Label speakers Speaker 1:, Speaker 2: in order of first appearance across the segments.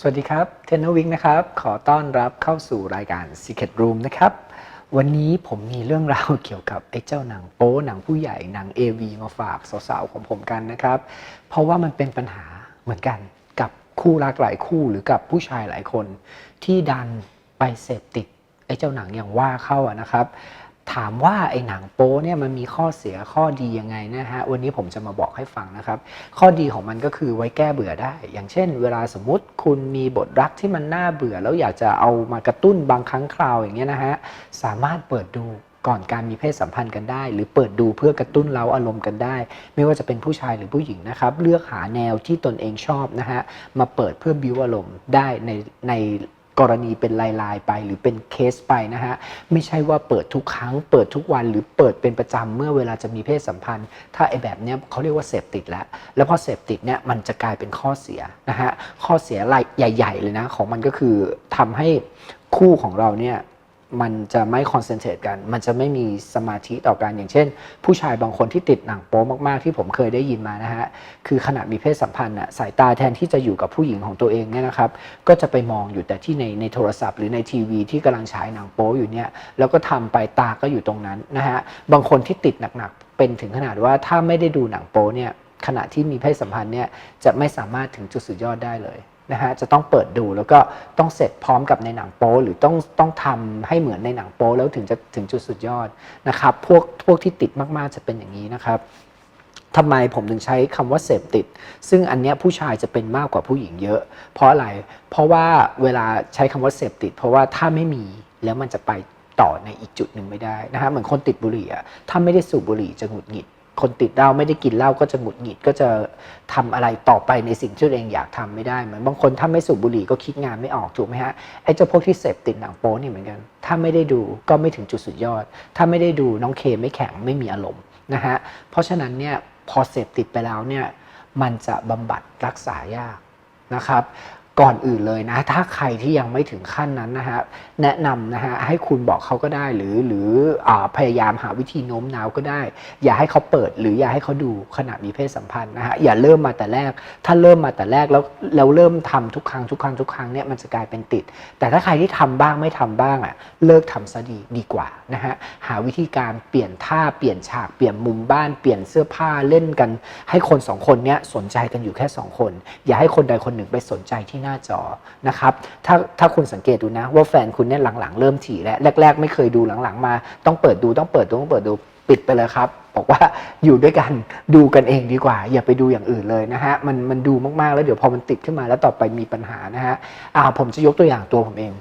Speaker 1: สวัสดีครับเทนนวิกนะครับ ขอต้อนรับเข้าสู่รายการ Secret Room นะครับ วันนี้ผมมีเรื่องราวเกี่ยวกับไอ้เจ้าหนังโป๊หนังผู้ใหญ่หนัง AV มาฝากสาวๆของผมกันนะครับ เพราะว่ามันเป็นปัญหาเหมือนกันกับคู่รักหลายคู่หรือกับผู้ชายหลายคน ที่ดันไปเสพติดไอ้เจ้าหนังอย่างว่าเข้าอะนะครับ ถามว่าไอ้หนังโป๊เนี่ยมันมีข้อเสียข้อดียังไงนะฮะวันนี้ผมจะมาบอกให้ฟังนะครับ ข้อดีของมันก็คือไว้แก้เบื่อได้ อย่างเช่น เวลาสมมติคุณมีบทรักที่มันน่าเบื่อ แล้วอยากจะเอามากระตุ้นบางครั้งคราวอย่างเงี้ยนะฮะสามารถเปิดดูก่อนการมีเพศสัมพันธ์กันได้ หรือเปิดดูเพื่อกระตุ้นเราอารมณ์กันได้ ไม่ว่าจะเป็นผู้ชายหรือผู้หญิงนะครับเลือกหาแนวที่ตนเองชอบนะฮะมาเปิดเพื่อบิวอารมณ์ได้ในใน กรณีเป็นรายๆไปหรือเป็นเคสไปนะฮะ ไม่ใช่ว่าเปิดทุกครั้ง เปิดทุกวันหรือเปิดเป็นประจำเมื่อเวลาจะมีเพศสัมพันธ์ ถ้าไอ้แบบเนี้ยเขาเรียกว่าเสพติดแล้ว แล้วพอเสพติดเนี่ยมันจะกลายเป็นข้อเสียนะฮะข้อเสียรายใหญ่ๆเลยนะของมันก็คือทำให้คู่ของเราเนี่ย มันจะไม่คอนเซนเทรตกัน มันจะไม่มีสมาธิต่อกันอย่างเช่น ผู้ชายบางคนที่ติดหนังโป๊มากๆที่ผมเคยได้ยินมานะฮะ คือขณะมีเพศสัมพันธ์อะสายตาแทนที่จะอยู่กับผู้หญิงของตัวเองเนี่ยนะครับ ก็จะไปมองอยู่แต่ที่ในในโทรศัพท์ หรือในทีวีที่กำลังฉายหนังโป๊อยู่เนี่ย แล้วก็ทำไปตาก็อยู่ตรงนั้นนะฮะ บางคนที่ติดหนักๆเป็นถึงขนาดว่าถ้าไม่ได้ดูหนังโป๊เนี่ยขณะที่มีเพศสัมพันธ์เนี่ยจะไม่สามารถถึงจุดสุดยอดได้เลย นะฮะจะต้องเปิดดูแล้วก็ต้องเสร็จพร้อมกับในหนังโป๊หรือต้องต้องทำให้เหมือนในหนังโป๊แล้วถึงจะถึงจุดสุดยอดนะครับพวกพวกที่ติดมากๆจะเป็นอย่างนี้นะครับทำไมผมถึงใช้คำว่าเสพติด ซึ่งอันเนี้ยผู้ชายจะเป็นมากกว่าผู้หญิงเยอะ เพราะอะไร เพราะว่าเวลาใช้คำว่าเสพติด เพราะว่าถ้าไม่มีแล้วมันจะไปต่อในอีกจุดหนึ่งไม่ได้นะฮะเหมือนคนติดบุหรี่อะถ้าไม่ได้สูบบุหรี่จะหงุดหงิด คนติดเหล้าไม่ได้กินเหล้าก็จะหงุดหงิดก็จะทำอะไรต่อไปในสิ่งที่ตัวเองอยากทำไม่ได้เหมือนบางคนถ้าไม่สูบบุหรี่ก็คิดงานไม่ออกถูกไหมฮะไอ้เจ้าพวกที่เสพติดหนังโป๊นี่เหมือนกัน ถ้าไม่ได้ดูก็ไม่ถึงจุดสุดยอด ถ้าไม่ได้ดูน้องเคไม่แข็งไม่มีอารมณ์นะฮะเพราะฉะนั้นเนี่ยพอเสพติดไปแล้วเนี่ยมันจะบำบัดรักษายากนะครับ ก่อนอื่นเลยนะ ถ้าใครที่ยังไม่ถึงขั้นนั้นนะฮะแนะนำนะฮะให้คุณบอกเขาก็ได้หรือหรืออพยายามหาวิธีโน้มน้าวก็ได้ อย่าให้เขาเปิด หรืออย่าให้เขาดูขณะมีเพศสัมพันธ์นะฮะอย่าเริ่มมาแต่แรก ถ้าเริ่มมาแต่แรกแล้วเราเริ่มทำทุกครั้งทุกครั้งทุกครั้งเนี่ยมันจะกลายเป็นติด แต่ถ้าใครที่ทำบ้างไม่ทำบ้างอะเลิกทำซะดีดีกว่านะฮะหาวิธีการเปลี่ยนท่าเปลี่ยนฉากเปลี่ยนมุมบ้านเปลี่ยนเสื้อผ้าเล่นกัน ให้คนสองคนเนี้ยสนใจกันอยู่แค่สองคน อย่าให้คนใดคนหนึ่งไปสนใจที่หน้าจอนะครับถ้าถ้าคุณสังเกตดูนะ ว่าแฟนคุณเนี่ยหลังๆ เริ่มถี่แล้วแรก ๆ ไม่เคยดูหลังๆ มาต้องเปิดดูต้องเปิดดูต้องเปิดดูปิดไปเลยครับ บอกว่าอยู่ด้วยกันดูกันเองดีกว่า อย่าไปดูอย่างอื่นเลยนะฮะมันมันดูมากๆแล้วเดี๋ยวพอมันติดขึ้นมาแล้วต่อไปมีปัญหานะฮะอ่าผมจะยกตัวอย่างตัวผมเอง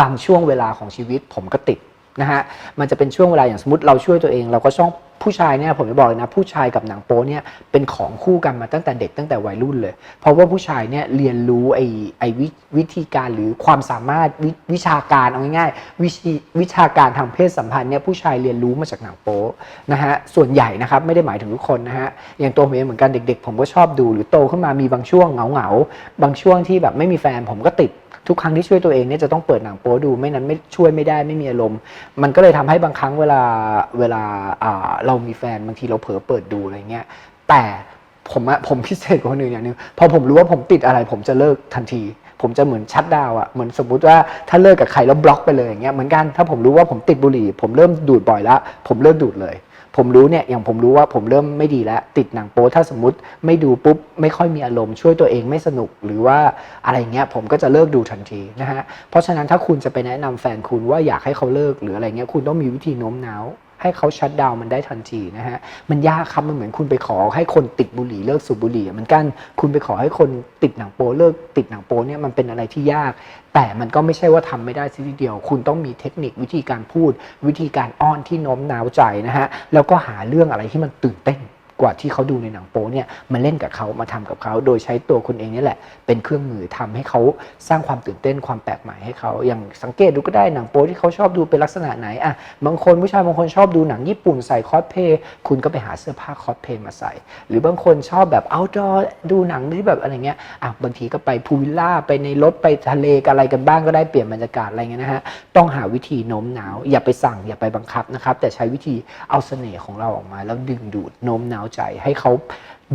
Speaker 1: บางช่วงเวลาของชีวิตผมก็ติดนะฮะมันจะเป็นช่วงเวลาอย่างสมมติเราช่วยตัวเอง เราก็ช่อง ผู้ชายเนี่ยผมจะบอกเลยนะ ผู้ชายกับหนังโป๊เนี่ยเป็นของคู่กันมาตั้งแต่เด็กตั้งแต่วัยรุ่นเลย เพราะว่าผู้ชายเนี่ยเรียนรู้ไอ้ไอ้วิวิธีการหรือความสามารถววิชาการเอาง่ายๆวิชีวิชาการทางเพศสัมพันธ์เนี่ยผู้ชายเรียนรู้มาจากหนังโป๊นะฮะส่วนใหญ่นะครับไม่ได้หมายถึงทุกคนนะฮะอย่างตัวผมเองเหมือนกันเด็ก ๆ ผมก็ชอบดูหรือโตขึ้นมามีบางช่วงเหงาๆบางช่วงที่แบบไม่มีแฟนผมก็ติด ทุกครั้งที่ช่วยตัวเองเนี่ยจะต้องเปิดหนังโป๊ดูไม่นั้นไม่ช่วยไม่ได้ไม่มีอารมณ์ มันก็เลยทำให้บางครั้งเวลาเวลาเรามีแฟนบางทีเราเผลอเปิดดูอะไรเงี้ยแต่ผมอะผมพิเศษกว่าคนอื่นอย่างนึงพอผมรู้ว่าผมติดอะไร ผมจะเลิกทันที ผมจะเหมือนชัดดาวอะเหมือนสมมุติว่าถ้าเลิกกับใครแล้วบล็อกไปเลยอย่างเงี้ยเหมือนกันถ้าผมรู้ว่าผมติดบุหรี่ ผมเริ่มดูดบ่อยล้วผมเลิกดูดเลย ผมรู้เนี่ยอย่างผมรู้ว่าผมเริ่มไม่ดีแล้ว ติดหนังโป๊ถ้าสมมติไม่ดูปุ๊บไม่ค่อยมีอารมณ์ช่วยตัวเองไม่สนุกหรือว่าอะไรเงี้ยผมก็จะเลิกดูทันทีนะฮะเพราะฉะนั้นถ้าคุณจะไปแนะนำแฟนคุณว่าอยากให้เขาเลิกหรืออะไรเงี้ยคุณต้องมีวิธีโน้มน้าว ให้เขาชัดดาวมันได้ทันทีนะฮะมันยากครับมันเหมือนคุณไปขอให้คนติดบุหรี่เลิกสูบบุหรี่อะเหมือนกันคุณไปขอให้คนติดหนังโป้เลิกติดหนังโป้เนี่ยมันเป็นอะไรที่ยาก แต่มันก็ไม่ใช่ว่าทำไม่ได้ทีเดียว คุณต้องมีเทคนิควิธีการพูด วิธีการอ้อนที่โน้มน้าวใจนะฮะแล้วก็หาเรื่องอะไรที่มันตื่นเต้น กว่าที่เขาดูในหนังโป๊เนี่ยมาเล่นกับเขามาทำกับเขา โดยใช้ตัวคุณเองนี่แหละ เป็นเครื่องมือทำให้เขาสร้างความตื่นเต้นความแปลกใหม่ให้เขาอย่างสังเกตดูก็ได้หนังโป๊ที่เขาชอบดูเป็นลักษณะไหนอะบางคนผู้ชายบางคนชอบดูหนังญี่ปุ่นใส่คอสเพย์คุณก็ไปหาเสื้อผ้าคอสเพย์มาใส่ หรือบางคนชอบแบบเอาดอดูหนังที่แบบอะไรเงี้ยอะบางทีก็ไปพูลวิลล่าไปในรถไปทะเลกันอะไรกันบ้างก็ได้เปลี่ยนบรรยากาศอะไรเงี้ยนะฮะต้องหาวิธีโน้มน้าว อย่าไปสั่งอย่าไปบังคับนะครับแต่ใช้วิธีเอาเสน่ห์ของเราออกมา แล้วดึงดูดโน้มน้าวใจให้เขา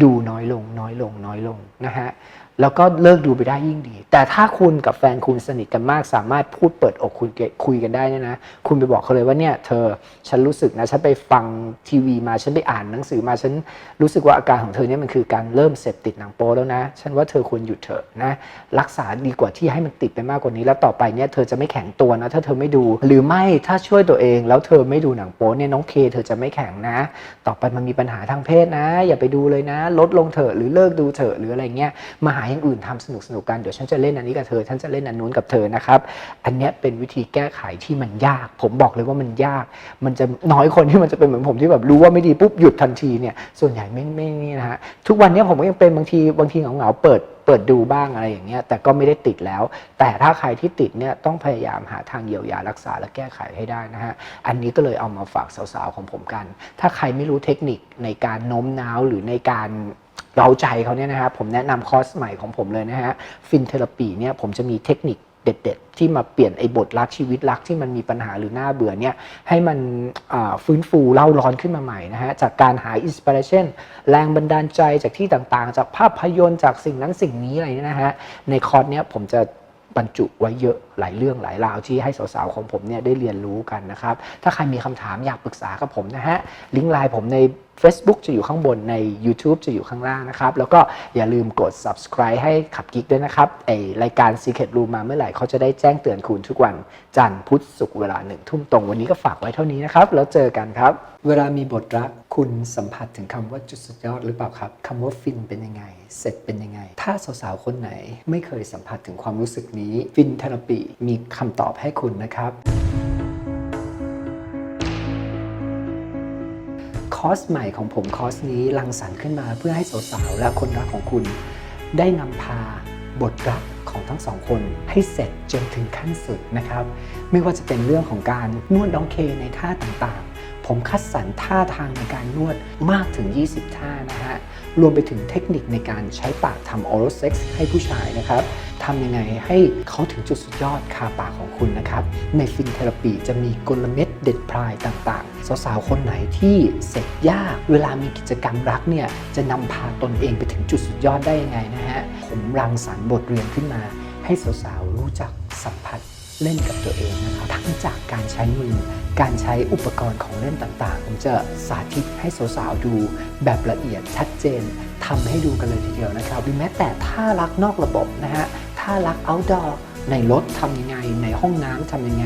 Speaker 1: ดูน้อยลงน้อยลงน้อยลงนะฮะ แล้วก็เลิกดูไปได้ยิ่งดี แต่ถ้าคุณกับแฟนคุณสนิทกันมาก สามารถพูดเปิดอกคุยกันคุยกันได้เนี่ยนะ คุณไปบอกเขาเลยว่าเนี่ยเธอฉันรู้สึกนะ ฉันไปฟังทีวีมา ฉันไปอ่านหนังสือมา ฉันรู้สึกว่าอาการของเธอเนี่ยมันคือการเริ่มเสพติดหนังโป๊แล้วนะ ฉันว่าเธอควรหยุดเถอะนะ รักษาดีกว่าที่ให้มันติดไปมากกว่านี้ แล้วต่อไปเนี่ยเธอจะไม่แข็งตัวนะ ถ้าเธอไม่ดู หรือไม่ถ้าช่วยตัวเอง แล้วเธอไม่ดูหนังโป๊เนี่ยน้องเคเธอจะไม่แข็งนะ ต่อไปมันมีปัญหาทางเพศนะ อย่าไปดูเลยนะ ลดลงเถอะหรือเลิกดูเถอะหรืออะไรเงี้ยมาหาอย่างอื่นทำสนุกสนุกๆกันเดี๋ยวฉันจะเล่นอันนี้กับเธอฉันจะเล่นอันนู้นกับเธอนะครับอันนี้เป็นวิธีแก้ไขที่มันยาก ผมบอกเลยว่ามันยาก มันจะน้อยคนที่มันจะเป็นเหมือนผมที่แบบรู้ว่าไม่ดีปุ๊บหยุดทันทีเนี่ยส่วนใหญ่ไม่ไม่นี่นะฮะทุกวันนี้ผมก็ยังเป็นบางทีบางทีเหงาๆเปิดเปิดดูบ้างอะไรอย่างเงี้ยแต่ก็ไม่ได้ติดแล้ว แต่ถ้าใครที่ติดเนี่ยต้องพยายามหาทางเยียวยารักษาและแก้ไขให้ได้นะฮะอันนี้ก็เลยเอามาฝากสาวๆของผมกัน ถ้าใครไม่รู้เทคนิคในการโน้มน้าวหรือในการ เราใจเขาเนี่ยนะฮะผมแนะนำคอร์สใหม่ของผมเลยนะฮะฟินเทอราปีเนี่ยผมจะมีเทคนิคเด็ดๆ ที่มาเปลี่ยนไอ้บทรักชีวิตรักที่มันมีปัญหาหรือหน้าเบื่อเนี่ยให้มันฟื้นฟูเล่าร้อนขึ้นมาใหม่นะฮะจากการหาอินสปิเรชันแรงบันดาลใจจากที่ต่างๆ จากภาพยนตร์จากสิ่งนั้นสิ่งนี้อะไรเนี่ยนะฮะในคอร์สเนี้ยผมจะบรรจุไว้เยอะ หลายเรื่องหลายราวที่ให้สาวๆของผมเนี่ยได้เรียนรู้กันนะครับ ถ้าใครมีคำถามอยากปรึกษากับผมนะฮะ ลิงก์ไลน์ผมใน Facebook จะอยู่ข้างบนใน YouTube จะอยู่ข้างล่างนะครับ แล้วก็อย่าลืมกด subscribe ให้ขับกิ๊กด้วยนะครับไอรายการ Secret Room มาเมื่อไหร่เขาจะได้แจ้งเตือนคุณทุกวัน จันทร์พุธศุกร์เวลาหนึ่งทุ่มตรงวันนี้ก็ฝากไว้เท่านี้นะครับ แล้วเจอกันครับ เวลามีบทรักคุณสัมผัสถึงคำว่าจุดสุดยอดหรือเปล่าครับคำว่าฟินเป็นยังไง เสร็จเป็นยังไง ถ้าสาวๆคนไหนไม่เคยสัมผัสถึงความรู้สึกนี้ฟินเทอราปีมีคำตอบให้คุณนะครับ คอร์สใหม่ของผมคอร์สนี้รังสรรค์ขึ้นมาเพื่อให้สาวๆและคนรักของคุณ ได้นำพาบทรักของทั้งสองคนให้เสร็จจนถึงขั้นสุดนะครับ ไม่ว่าจะเป็นเรื่องของการนวดน้องเคในท่าต่างๆ ผมคัดสรรท่าทางในการนวดมากถึง 20 ท่านะฮะ รวมไปถึงเทคนิคในการใช้ปากทำ oral sex ให้ผู้ชายนะครับ ทำยังไงให้เขาถึงจุดสุดยอดคาปากของคุณนะครับ ในฟินเทอราปีจะมีกลเม็ดเด็ดพลายต่างๆ สาวๆ คนไหนที่เสร็จยาก เวลามีกิจกรรมรักเนี่ยจะนำพาตนเองไปถึงจุดสุดยอดได้ยังไงนะฮะ ผมรังสรรค์บทเรียนขึ้นมา ให้สาวๆ รู้จักสัมผัสเล่นกับตัวเองนะครับทั้งจากการใช้มือ การใช้อุปกรณ์ของเล่นต่างๆ ผมจะสาธิตให้สาวๆดูแบบละเอียดชัดเจนทำให้ดูกันเลยทีเดียวนะครับหรือแม้แต่ท่ารักนอกระบบนะฮะารัก outdoor ในรถทำยังไง ในห้องน้ำทำยังไง